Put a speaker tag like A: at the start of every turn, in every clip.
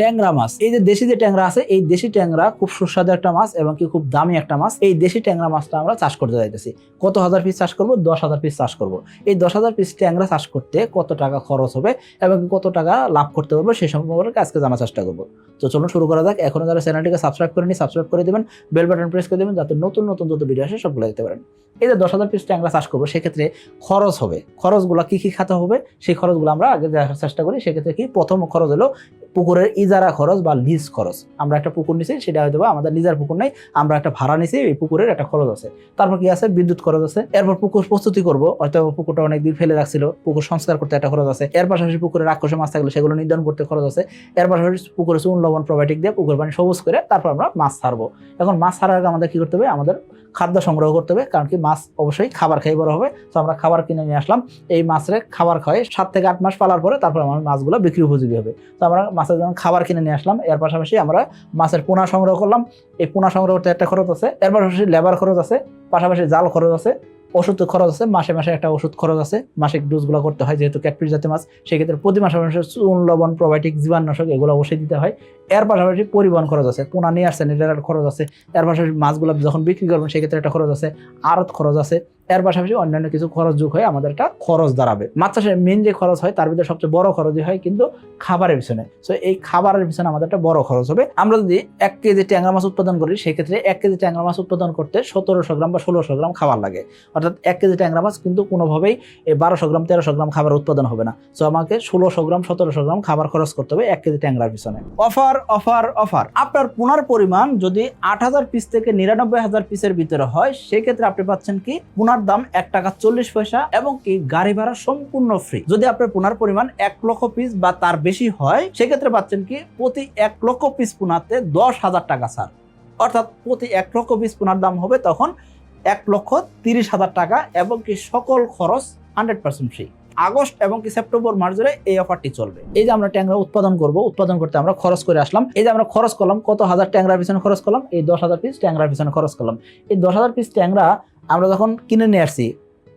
A: ট্যাংরা মাছ। এই যে দেশি যে ট্যাংরা আছে, এই দেশি ট্যাংরা খুব সুস্বাদু একটা মাছ এবং কি খুব দামি একটা মাছ। এই দেশি ট্যাংরা মাছটা আমরা চাষ করতে যাইতেছি। কত হাজার পিস চাষ করব? দশ হাজার পিস চাষ করব। এই দশ হাজার পিস ট্যাংরা চাষ করতে কত টাকা খরচ হবে এবং কত টাকা লাভ করতে পারব সেই সম্পর্কে আজকে জানার চেষ্টা করব। তো চলুন শুরু করা যাক। এখনও যারা চ্যানেলটিকে সাবস্ক্রাইব করেনি সাবস্ক্রাইব করে দেবেন। বেল বাটন প্রেস করে দেবেন যাতে নতুন নতুন যত ভিডিও আসে সবগুলো দেখতে পারেন। এই যে দশ হাজার পিস ট্যাংরা চাষ করব, সেক্ষেত্রে খরচ হবে। খরচগুলো কী কী খাতে হবে? সেই খরচগুলো আমরা আগে দেখার চেষ্টা করি। সেক্ষেত্রে কি? প্রথম খরচ হলো পুকুরের ইজারা খরচ বা লিজ খরচ। আমরা একটা পুকুর নিছি, সেটা হয়তো আমাদের নিজের পুকুর নেই, আমরা একটা ভাড়া নিছি, এই পুকুরের একটা খরচ আছে। তারপর কি আছে? বিদ্যুৎ খরচ আছে। এরপর পুকুর প্রস্তুতি করব, হয়তো পুকুরটা অনেক দিন ফেলে রাখছিল, পুকুর সংস্কার করতে একটা খরচ আছে। এর পাশাপাশি পুকুরের রাক্ষসে মাছ থাকলে সেগুলো নির্ধারণ করতে খরচ আছে। এর পাশাপাশি পুকুরে চুন, লবণ, প্রোবায়োটিক দিয়ে পুকুর পানি সবুজ করে তারপর আমরা মাছ ছাড়বো। এখন মাছ ছাড়ার আগে আমাদের কি করতে হবে? আমাদের খাদ্য সংগ্রহ করতে হবে, কারণ কি মাছ অবশ্যই খাবার খেয়ে বড় হবে। তো আমরা খাবার কিনে নিয়ে আসলাম। এই মাছের খাবার খাওয়াই সাত থেকে আট মাস পালার পরে তারপর আমার মাছগুলো বিক্রি উপযোগী হবে। তো আমরা মাছের জন্য খাবার কিনে নিয়ে আসলাম। এর পাশাপাশি আমরা মাছের পোনা সংগ্রহ করলাম। এই পোনা সংগ্রহ করতে একটা খরচ আছে। এর পাশাপাশি লেবার খরচ আছে। পাশাপাশি জাল খরচ আছে। ওষুধ খরচ আছে। মাসে মাসে একটা ওষুধ খরচ আছে। মাসিক ডোজগুলো করতে হয় যেহেতু ক্যাটফিস জাতীয় মাছ। সেক্ষেত্রে প্রতি মাসে মাসে চুন, লবণ প্রোবায়োটিক জীবাণুনাশক এগুলো অবশ্যই দিতে হয়। এর পাশাপাশি পরিবহন খরচ আছে। পোনা নিয়ে আসছেন এটার খরচ আছে। এর পাশাপাশি মাছগুলো যখন বিক্রি করবেন, সেক্ষেত্রে একটা খরচ আছে। আড়ত খরচ আছে। এর পাশাপাশি অন্যান্য কিছু খরচ যোগ হয়ে আমাদের একটা খরচ দাঁড়াবে। মাছ চাষের মেন যে খরচ হয়, তার ভিতরে সবচেয়ে বড় খরচই হয় কিন্তু খাবারের পিছনে। সো এই খাবারের পিছনে আমাদের একটা বড় খরচ হবে। আমরা যদি এক কেজি ট্যাংরা মাছ উৎপাদন করি, সেক্ষেত্রে এক কেজি ট্যাংরা মাছ উৎপাদন করতে সতেরোশো গ্রাম বা ষোলোশো গ্রাম খাবার লাগে। অর্থাৎ এক কেজি ট্যাংরা মাছ কিন্তু কোনোভাবেই এই বারোশো গ্রাম, তেরোশো গ্রাম খাবার উৎপাদন হবে না। সো আমাকে ষোলোশো গ্রাম, সতেরোশো গ্রাম খাবার খরচ করতে হবে এক কেজি ট্যাংরার পিছনে। অফার অফার অফার আপনার পোনার পরিমাণ যদি আট হাজার পিস থেকে নিরানব্বই হাজার পিসের ভিতরে হয়, সেক্ষেত্রে আপনি পাচ্ছেন কি পোনার দাম এক টাকা চল্লিশ পয়সা এবং কি গাড়ি ভাড়া সম্পূর্ণ ফ্রি যদি আপনার পোনার পরিমাণ এক লক্ষ পিস বা তার বেশি হয়, সেক্ষেত্রে পাচ্ছেন কি প্রতি এক লক্ষ পিস পোনাতে দশ হাজার টাকা ছাড় অর্থাৎ প্রতি এক লক্ষ পিস পোনার দাম হবে তখন এক লক্ষ তিরিশ হাজার টাকা এবং কি সকল খরচ হান্ড্রেড পার্সেন্ট ফ্রি আগস্ট এবং কি সেপ্টেম্বর মাস ধরে এই অফারটি চলবে। এই যে আমরা ট্যাংরা উৎপাদন করব, উৎপাদন করতে আমরা খরচ করে আসলাম। এই যে আমরা খরচ করলাম, কত হাজার ট্যাংরার পিছনে খরচ করলাম? এই দশ হাজার পিস ট্যাংরার পিছনে খরচ করলাম। এই দশ হাজার পিস ট্যাংরা আমরা যখন কিনে নিয়ে আসছি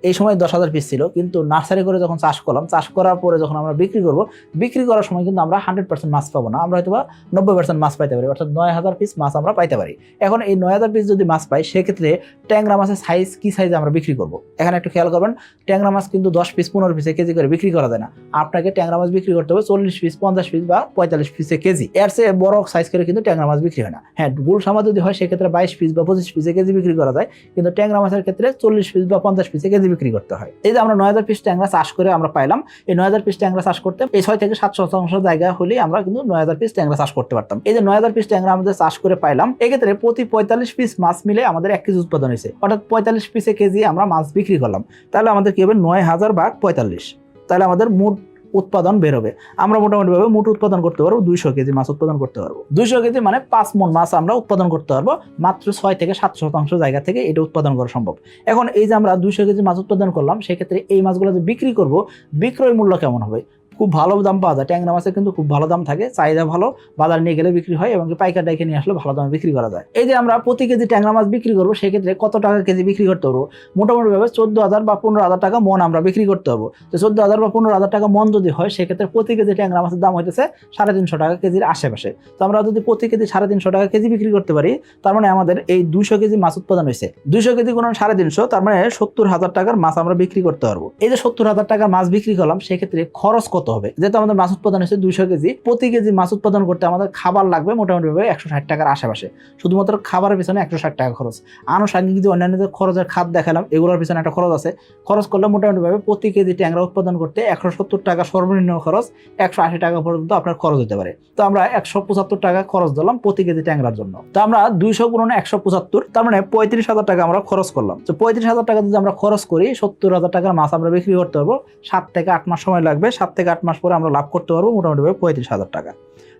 A: এই সময় দশ হাজার পিস ছিল, কিন্তু নার্সারি করে যখন চাষ করলাম, চাষ করার পরে যখন আমরা বিক্রি করব, বিক্রি করার সময় কিন্তু আমরা হান্ড্রেড পার্সেন্ট মাছ পাবো না, আমরা হয়তো বা নব্বই পার্সেন্ট মাছ পাইতে পারি, অর্থাৎ নয় হাজার পিস মাছ আমরা পাইতে পারি। এখন এই নয় হাজার পিস যদি মাছ পাই, সেক্ষেত্রে ট্যাংরা মাছের সাইজ কি সাইজে আমরা বিক্রি করব? এখানে একটু খেয়াল করবেন, ট্যাংরা মাছ কিন্তু দশ পিস পনেরো পিসে কেজি করে বিক্রি করা যায় না। আপনাকে ট্যাংরা মাছ বিক্রি করতে হবে চল্লিশ পিস পঞ্চাশ পিস বা পঁয়তাল্লিশ পিসে কেজি। এর চেয়ে বড় সাইজ করে কিন্তু ট্যাংরা মাছ বিক্রি হয় না। হ্যাঁ গুল সামা যদি হয়, সেক্ষেত্রে বাইশ পিস বা পঁচিশ পিসে কেজি বিক্রি করা যায়, কিন্তু ট্যাংরা মাছের ক্ষেত্রে চল্লিশ পিস বা পঞ্চাশ পিসে কেজি বিক্রি করতে হয়। এই যে আমরা নয় হাজার পিস ট্যাংরা চাষ করে আমরা পাইলাম, এই নয় হাজার পিস ট্যাংরা চাষ করতে এই ছয় থেকে সাত শতাংশ জায়গা হলে আমরা কিন্তু নয় হাজার পিস ট্যাংরা চাষ করতে পারতাম। এই যে নয় হাজার পিস ট্যাংরা আমাদের চাষ করে পাইলাম, এক্ষেত্রে প্রতি পঁয়তাল্লিশ পিস মাছ মিলে আমাদের এক কেজি উৎপাদন হয়েছে। অর্থাৎ পঁয়তাল্লিশ পিসে কেজি আমরা মাছ বিক্রি করলাম। তাহলে আমাদের কি হবে? নয় হাজার ভাগ পঁয়তাল্লিশ। তাহলে আমাদের মোট উৎপাদন বেরোবে আমরা মোটামুটি ভাবে মোট উৎপাদন করতে পারব দুইশো কেজি মাছ উৎপাদন করতে পারব। দুইশো কেজি মানে পাঁচ মন মাছ আমরা উৎপাদন করতে পারব, মাত্র ছয় থেকে সাত শতাংশ জায়গা থেকে এটা উৎপাদন করা সম্ভব। এখন এই যে আমরা দুইশো কেজি মাছ উৎপাদন করলাম, সেক্ষেত্রে এই মাছগুলো যে বিক্রি করব, বিক্রয় মূল্য কেমন হবে? খুব ভালো দাম পাওয়া যায়। ট্যাংরা মাছের কিন্তু খুব ভালো দাম থাকে, চাহিদা ভালো, বাজার নিয়ে গেলে বিক্রি হয় এবং পাইকার ডাইকে নিয়ে আসলে ভালো দামে বিক্রি করা যায়। এই যে আমরা প্রতি কেজি ট্যাংরা মাছ বিক্রি করব, সেক্ষেত্রে কত টাকা কেজি বিক্রি করতে পারব? মোটামুটি ভাবে চোদ্দ হাজার বা পনেরো হাজার টাকা মন আমরা বিক্রি করতে পারব। তো চোদ্দ হাজার বা পনেরো হাজার টাকা মন যদি হয়, সেক্ষেত্রে প্রতি কেজি ট্যাংরা মাছের দাম হইতেছে সাড়ে তিনশো টাকা কেজির আশেপাশে। তো আমরা যদি প্রতি কেজি সাড়ে তিনশো টাকা কেজি বিক্রি করতে পারি, তার মানে আমাদের এই দুইশো কেজি মাছ উৎপাদন হয়েছে। দুশো কেজি কোনো সাড়ে তিনশো, তার মানে সত্তর হাজার টাকার মাছ আমরা বিক্রি করতে পারব। এই যে সত্তর হাজার টাকার মাছ বিক্রি করলাম, সেক্ষেত্রে খরচ কত? হবে। যেহেতু আমাদের মাছ উৎপাদন হচ্ছে দুইশো কেজি, প্রতি কেজি মাছ উৎপাদন করতে আমাদের খাবার লাগবে মোটামুটি ভাবে একশো ষাট টাকার আশেপাশে। শুধুমাত্র খাবারের পিছনে একশো ষাট টাকা খরচ। আনুষাঙ্গিক যে অন্যান্য যে খরচের খাত দেখালাম, এগুলোর পিছনে একটা খরচ আছে। খরচ করলে মোটামুটি ভাবে প্রতি কেজি ট্যাংরা উৎপাদন করতে একশো সত্তর টাকা সর্বনিম্ন খরচ, একশো আশি টাকা পর্যন্ত আপনার খরচ হতে পারে। তো আমরা একশো পঁচাত্তর টাকা খরচ দিলাম প্রতি কেজি ট্যাংরার জন্য। তো আমরা দুইশো গুণন একশো পঁচাত্তর, তার মানে পঁয়ত্রিশ হাজার টাকা আমরা খরচ করলাম। তো পঁয়ত্রিশ হাজার টাকা যদি আমরা খরচ করি, সত্তর হাজার টাকার মাছ আমরা বিক্রি করতে পারব। সাত থেকে আট মাস সময় লাগবে, সাত থেকে আট মাস পরে আমরা লাভ করতে পারব মোটামুটিভাবে পঁয়ত্রিশ হাজার টাকা।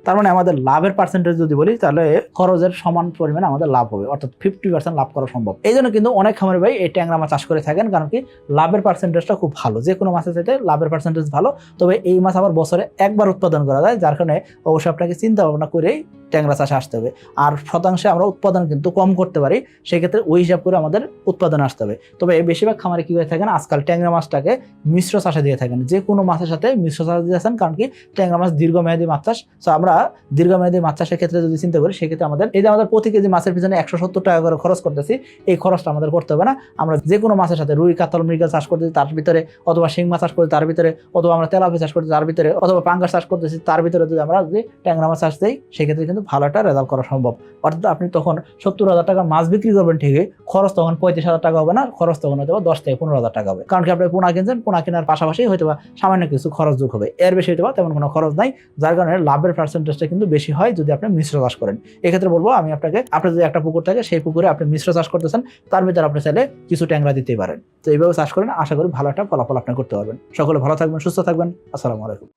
A: তার মানে আমাদের লাভের পার্সেন্টেজ যদি বলি, তাহলে খরচের সমান পরিমাণে আমাদের লাভ হবে। অর্থাৎ ফিফটি পার্সেন্ট লাভ করা সম্ভব। এই জন্য কিন্তু অনেক খামারি ভাই এই ট্যাংরা মাছ চাষ করে থাকেন, কারণ কি লাভের পার্সেন্টেজটা খুব ভালো। যে কোনো মাছের চাইতে লাভের পার্সেন্টেজ ভালো। তবে এই মাছ আবার বছরে একবার উৎপাদন করা যায়, যার কারণে অবশ্যই আপনাকে চিন্তা ভাবনা করেই ট্যাংরা চাষে আসতে হবে। আর শতাংশে আমরা উৎপাদন কিন্তু কম করতে পারি, সেক্ষেত্রে ওই হিসাব করে আমাদের উৎপাদন আসতে হবে। তবে বেশিরভাগ খামারে কী হয়ে থাকেন, আজকাল ট্যাংরা মাছটাকে মিশ্র চাষে দিয়ে থাকেন। যে কোনো মাছের সাথে মিশ্র চাষে দিয়েছেন কারণ কি ট্যাংরা মাছ দীর্ঘমেয়াদী মাছ চাষ। আমরা দীর্ঘমেয়াদী মাছ চাষের ক্ষেত্রে যদি চিন্তা করি, সেক্ষেত্রে আমাদের এই যে আমাদের প্রতি কেজি মাছের পিছনে একশো সত্তর টাকা করে খরচ করতেছি, এই খরচটা আমাদের করতে হবে না। আমরা যে কোনো মাছের সাথে রুই, কাতল, মৃগেল চাষ করতেছি, তার ভিতরে অথবা শিং মাছ চাষ করছি তার ভিতরে অথবা আমরা তেলাপি চাষ করছি তার ভিতরে অথবা পাঙ্গাস চাষ করতেছি, তার ভিতরে যদি আমরা যদি ট্যাংরা মাছ চাষ দিই, সেক্ষেত্রে কিন্তু ভালো একটা রেজাল্ট করা সম্ভব। অর্থাৎ আপনি তখন সত্তর হাজার টাকা মাছ বিক্রি করবেন ঠিকই, খরচ তখন পঁয়ত্রিশ হাজার টাকা হবে না, খরচ তখন হয়তো দশ থেকে পনেরো হাজার টাকা হবে। কারণ কি আপনি পোনা কিনছেন, পোনা কেনার পাশাপাশি হয়তো সামান্য কিছু খরচ যোগ হবে। এর বেশি হয়তো তেমন কোনো খরচ নাই, যার কারণে লাভের পার্সেন্টেজটা কিন্তু বেশি হয় যদি আপনি মিশ্র চাষ করেন। এক্ষেত্রে বলব, আমি আপনাকে, আপনার যদি একটা পুকুর থাকে, সেই পুকুরে আপনি মিশ্র চাষ করতেছেন তার ভিতরে আপনি চাইলে কিছু ট্যাংরা দিতেই পারেন। তো এইভাবে চাষ করেন, আশা করি ভালো একটা ফলাফল আপনি করতে পারবেন। সকলে ভালো থাকবেন, সুস্থ থাকবেন। আসসালামু আলাইকুম।